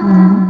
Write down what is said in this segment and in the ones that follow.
Mm-hmm.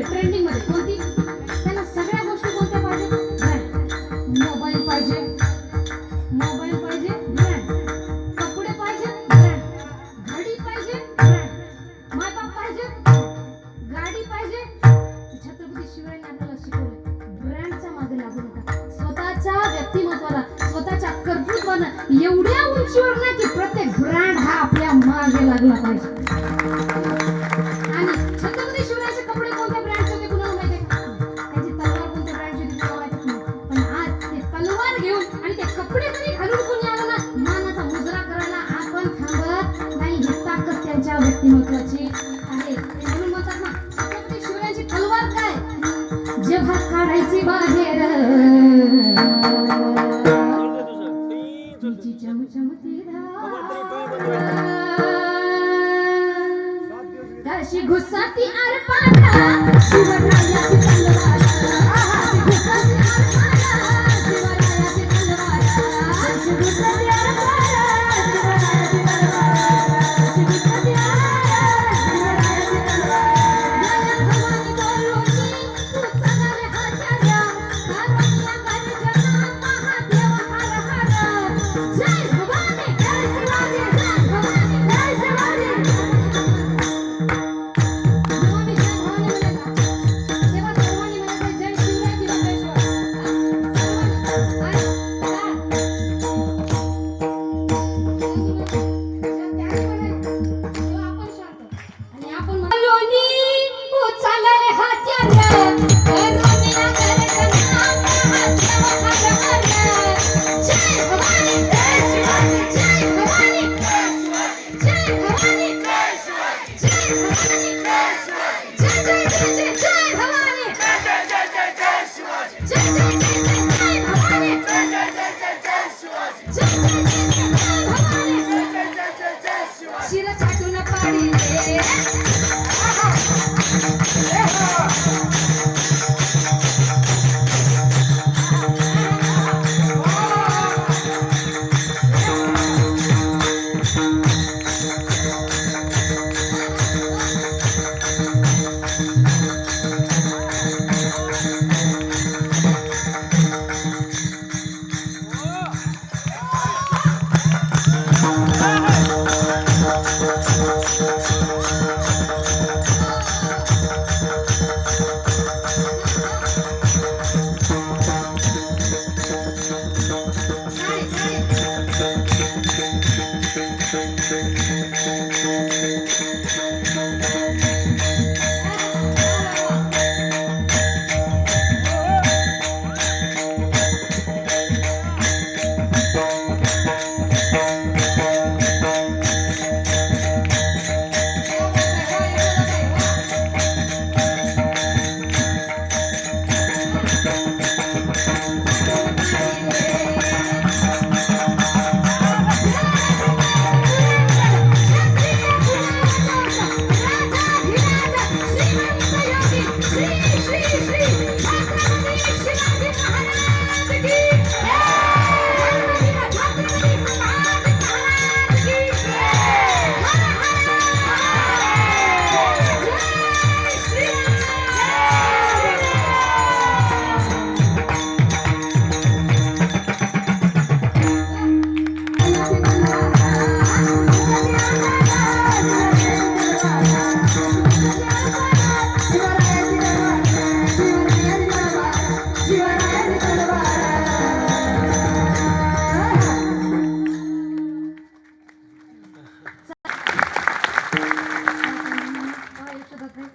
मध्ये ट्रेंडिंगमध्ये कोणती? त्याला सगळ्या गोष्टी कोणत्या पाहिजे? मोबाईल पाहिजे. मोबाईल पाहिजे. कपडे पाहिजे. घडी पाहिजे. माय पाहिजे. गाडी पाहिजे. छत्रपती शिवाय आपल्याला शिकवलं ब्रँडच्या मागे लागू नका. स्वतःच्या व्यक्तिमत्वाला स्वतःच्या कर्तृत्वानं एवढ्या उंचीवर नाही की प्रत्येक ब्रँड हा आपल्या मागे लागला पाहिजे. 你们可知